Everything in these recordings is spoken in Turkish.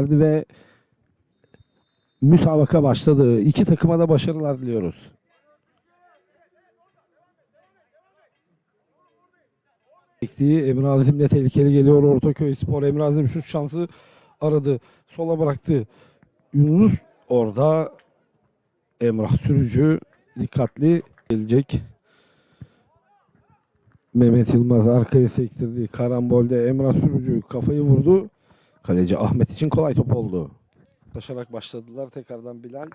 ve müsabaka başladı. İki takıma da başarılar diliyoruz. Bektiği Emre Azim'le tehlikeli geliyor Ortaköy Spor. Emre Azim şu şansı aradı. Sola bıraktı. Yunus orada Emrah Sürücü dikkatli gelecek. Mehmet Yılmaz arkaya sektirdi. Karambolde Emrah Sürücü kafayı vurdu. Kaleci Ahmet için kolay top oldu. Taşarak başladılar. Tekrardan Bilal.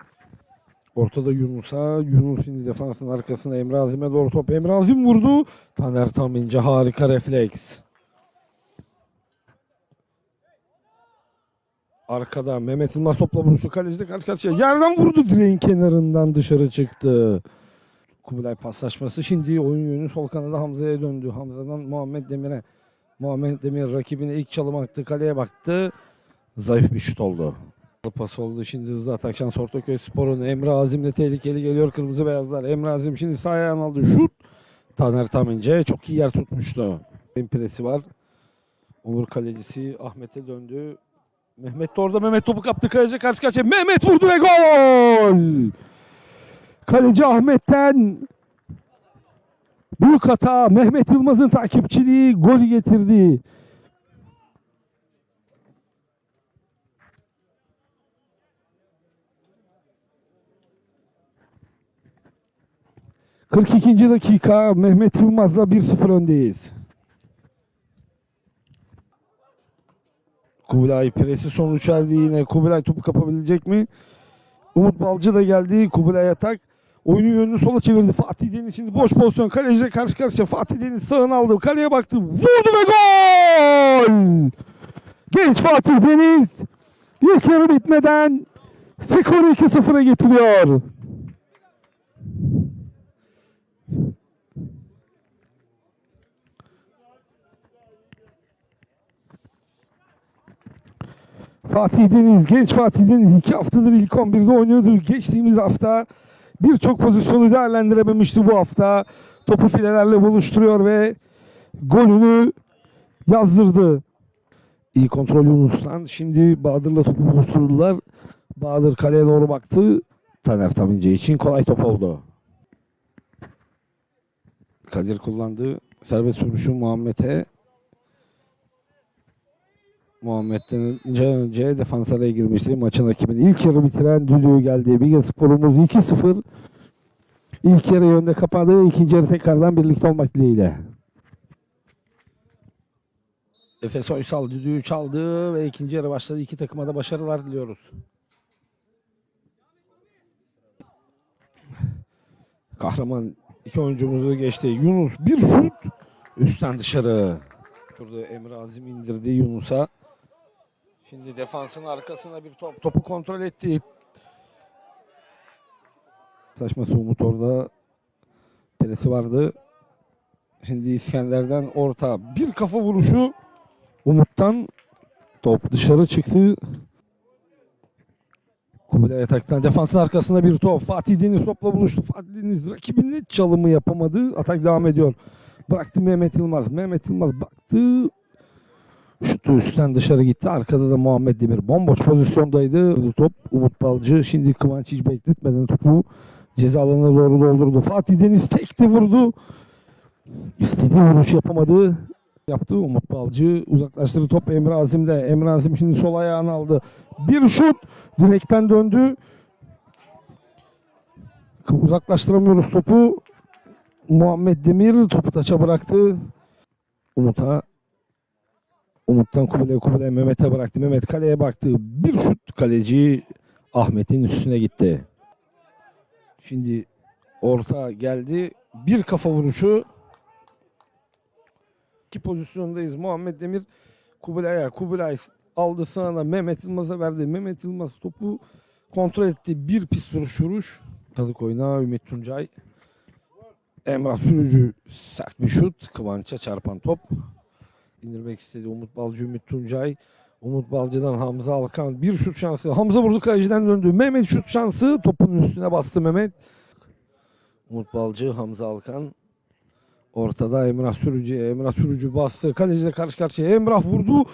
Ortada Yunus'a. Yunus şimdi defansın arkasına Emre Azim'e doğru top. Emre Azim vurdu. Taner Taminci harika refleks. Arkada Mehmet Yılmaz topla buluştu. Kaleci de karşı karşıya. Yerden vurdu. Direğin kenarından dışarı çıktı. Kubilay paslaşması. Şimdi oyun yönü sol kanada Hamza'ya döndü. Hamza'dan Muhammed Demir'e. Muhammed Demir rakibine ilk çalım attı. Kaleye baktı. Zayıf bir şut oldu. Pas oldu. Şimdi hızlı atak şans Ortaköy Spor'un Emre Azim'le tehlikeli geliyor kırmızı beyazlar. Emre Azim şimdi sağ ayağını aldı. Şut. Taner Tamince çok iyi yer tutmuştu. Presi var. Onur kalecisi Ahmet'e döndü. Mehmet de orada. Mehmet topu kaptı. Kaleci karşı karşıya. Mehmet vurdu ve gol! Kaleci Ahmet'ten büyük hata. Mehmet Yılmaz'ın takipçiliği golü getirdi. ...42. dakika Mehmet Yılmaz'la 1-0 öndeyiz. Kubilay presi sonuç erdi yine. Kubilay topu kapabilecek mi? Umut Balcı da geldi. Kubilay atak. Oyunun yönünü sola çevirdi. Fatih Deniz şimdi boş pozisyon. Kaleciyle karşı karşıya. Fatih Deniz sağını aldı. Kaleye baktı. Vurdu ve gol! Genç Fatih Deniz ilk yarı bitmeden skoru 2-0'a getiriyor. Fatih Deniz, genç Fatih Deniz iki haftadır ilk 11'de oynuyordu. Geçtiğimiz hafta birçok pozisyonu değerlendirememişti bu hafta. Topu filelerle buluşturuyor ve golünü yazdırdı. İyi kontrol Yunus'tan. Şimdi Bahadır'la topu buluşturdular. Bahadır kaleye doğru baktı. Taner Tamince için kolay top oldu. Kadir kullandı. Serbest vuruşu Muhammed'e. Muhammed'den önce defans araya girmişti. Maçın rakibini ilk yarı bitiren düdüğü geldi. Biga Spor'umuz 2-0. İlk yarı önde kapadı. İkinci yarı tekrardan birlikte olmak dileğiyle. Efes Oysal düdüğü çaldı ve ikinci yarı başladı. İki takıma da başarılar diliyoruz. Kahraman iki oyuncumuzu geçti. Yunus bir şut üstten dışarı. Burada Emre Azim indirdi Yunus'a. Şimdi defansın arkasına bir top. Topu kontrol etti. Saçması Umut orada. Pelesi vardı. Şimdi İskender'den orta. Bir kafa vuruşu. Umut'tan top dışarı çıktı. Kubilay ataktan defansın arkasında bir top. Fatih Deniz topla buluştu. Fatih Deniz rakibinin çalımı yapamadı. Atak devam ediyor. Bıraktı Mehmet Yılmaz. Mehmet Yılmaz baktı. Şutu üstten dışarı gitti. Arkada da Muhammed Demir bomboş pozisyondaydı. Top Umut Balcı. Şimdi Kıvanç hiç bekletmeden topu ceza alanına doğru doldurdu. Fatih Deniz tekti vurdu. İstediği vuruş yapamadı. Yaptı Umut Balcı. Uzaklaştırdı top Emre Azim'de. Emre Azim şimdi sol ayağını aldı. Bir şut. Direkten döndü. Uzaklaştıramıyoruz topu. Muhammed Demir topu taça bıraktı. Umut'a Umut'tan Kubilay Kubilay Mehmet'e bıraktı. Mehmet kaleye baktı. Bir şut kaleci Ahmet'in üstüne gitti. Şimdi orta geldi. Bir kafa vuruşu. İki pozisyondayız. Muhammed Demir Kubilay'a. Kubilay aldı sağına Mehmet Yılmaz'a verdi. Mehmet Yılmaz topu kontrol etti. Bir pis vuruş vuruş. Kazık oyuna Ümit Tuncay. Emrah Sürücü sert bir şut. Kıvanç'a çarpan top. İndirmek istedi Umut Balcı, Ümit Tuncay. Umut Balcı'dan Hamza Alkan bir şut şansı. Hamza vurdu kaleciden döndü. Mehmet şut şansı. Topun üstüne bastı Mehmet. Umut Balcı, Hamza Alkan. Ortada Emrah Sürücü. Emrah Sürücü bastı. Kaleciyle karşı karşıya. Emrah vurdu.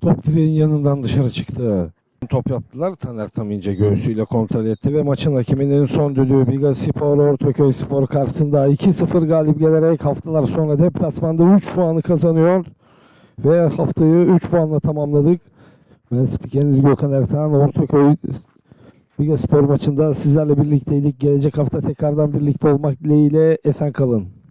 Top direğin yanından dışarı çıktı. Top yaptılar. Taner Tamince göğsüyle kontrol etti ve maçın hakeminin son düdüğü Biga Spor Ortaköy Spor karşısında 2-0 galip gelerek haftalar sonra deplasmanda 3 puanı kazanıyor. Ve haftayı 3 puanla tamamladık. Ben spikeriniz Gökhan Ertan Ortaköy Biga Spor maçında sizlerle birlikteydik. Gelecek hafta tekrardan birlikte olmak dileğiyle esen kalın.